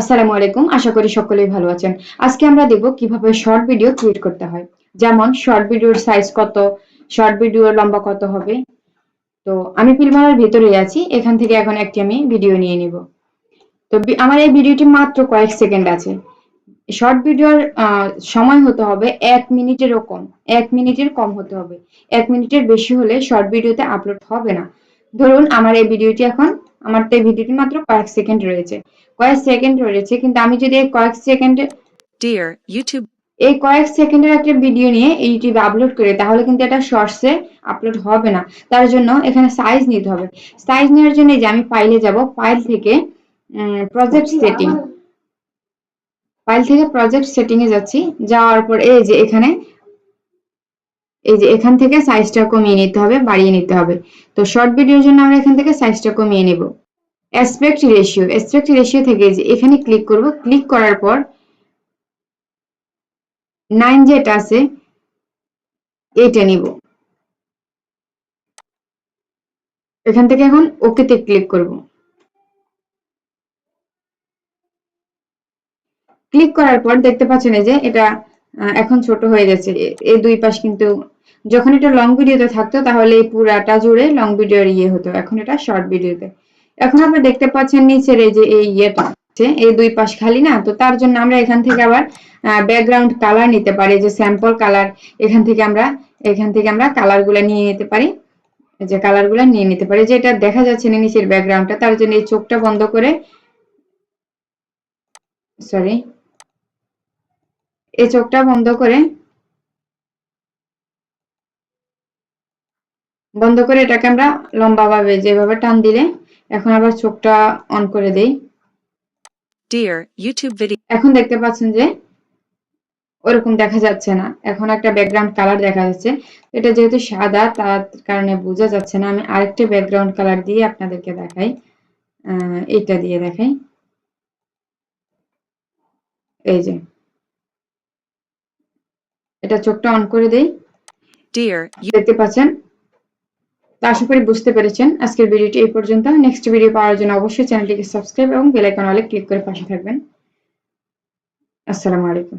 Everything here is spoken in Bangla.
আসসালামু আলাইকুম, আশা করি সকলেই ভালো আছেন। আজকে আমরা দেখব কীভাবে শর্ট ভিডিও ক্রিয়েট করতে হয়। যেমন, শর্ট ভিডিওর সাইজ কত, শর্ট ভিডিওর লম্বা কত হবে? তো আমি ফিল্মারের ভিতরেই আছি, এখান থেকে এখন একটি আমি ভিডিও নিয়ে নিব। তো আমার এই ভিডিওটি মাত্র কয়েক সেকেন্ড আছে। শর্ট ভিডিওর সময় হতে হবে এক মিনিটেরও কম, এক মিনিটের কম হতে হবে। এক মিনিটের বেশি হলে শর্ট ভিডিওতে আপলোড হবে না। ধরুন, আমার এই ভিডিওটি এখন আমার তো এই ভিডিওটি মাত্র কয়েক সেকেন্ড রয়েছে। কয়েক সেকেন্ড রয়েছে কিন্তু আমি যদি এই কয়েক সেকেন্ডে Dear YouTube এই কয়েক সেকেন্ডের একটা ভিডিও নিয়ে ইউটিউবে আপলোড করি তাহলে কিন্তু এটা শর্টসে আপলোড হবে না। তার জন্য এখানে সাইজ নিতে হবে। সাইজ নেওয়ার জন্য যে আমি ফাইলে যাব ফাইল থেকে প্রজেক্ট সেটিং ফাইল থেকে প্রজেক্ট সেটিং এ যাচ্ছি। যাওয়ার পর এই যে এখানে এই যে এখান থেকে সাইজটা কমিয়ে নিতে হবে, বাড়িয়ে নিতে হবে। তো শর্ট ভিডিওর জন্য আমরা এখান থেকে সাইজটা কমিয়ে নেব। অ্যাসপেক্ট রেশিও অ্যাসপেক্ট রেশিও থেকে যে এখানে ক্লিক করব ক্লিক করার পর নাইন যেটা আছে এটা নিব। এখান থেকে এখন ওকেতে ক্লিক করব। ক্লিক করার পর দেখতে পাচ্ছেন যে এটা এখন ছোট হয়ে এ- এই দুই পাশ কিন্তু যখন এটা লং ভিডিওতে থাকতো, তাহলে এই পুরাটা জুড়ে লং ভিডিওর ইয়ে হতো। এখন এটা শর্ট ভিডিওতে এখন আপনি দেখতে পাচ্ছেন নিচের এই যে, এই ইয়েটা এই দুই পাশ খালি না? তো তার জন্য আমরা এখান থেকে আবার ব্যাকগ্রাউন্ড কালার নিতে পারি, যে স্যাম্পল কালার এখান থেকে আমরা, এখান থেকে আমরা কালারগুলা নিয়ে নিতে পারি। যে কালারগুলা নিয়ে নিতে পারি। যে এটা দেখা যাচ্ছে না নিচের ব্যাকগ্রাউন্ডটা তার জন্য এই চোখটা বন্ধ করে সরি এই চোখটা বন্ধ করে বন্ধ করে এটাকে আমরা লম্বা ভাবে যেভাবে টান দিলে এখন আবার চোখটা অন করে দেই। Dear YouTube video এখন দেখতে পাচ্ছেন যে ওরকম দেখা যাচ্ছে না। এখন একটা ব্যাকগ্রাউন্ড কালার দেখা যাচ্ছে। এটা যেহেতু সাদা তার কারণে বোঝা যাচ্ছে না। আমি আরেকটা ব্যাকগ্রাউন্ড কালার দিয়ে আপনাদেরকে দেখাই। এইটা দিয়ে দেখাই। এই যে। এটা চোখটা অন করে দেই। ডিয়ার দেখতে পাচ্ছেন? তো আশা করি বুঝতে পেরেছেন। আজকের ভিডিওটি এই পর্যন্ত। নেক্সট ভিডিও পাওয়ার জন্য অবশ্যই চ্যানেলটিকে সাবস্ক্রাইব এবং বেল আইকন অলে ক্লিক করে পাশে থাকবেন। আসসালামু আলাইকুম।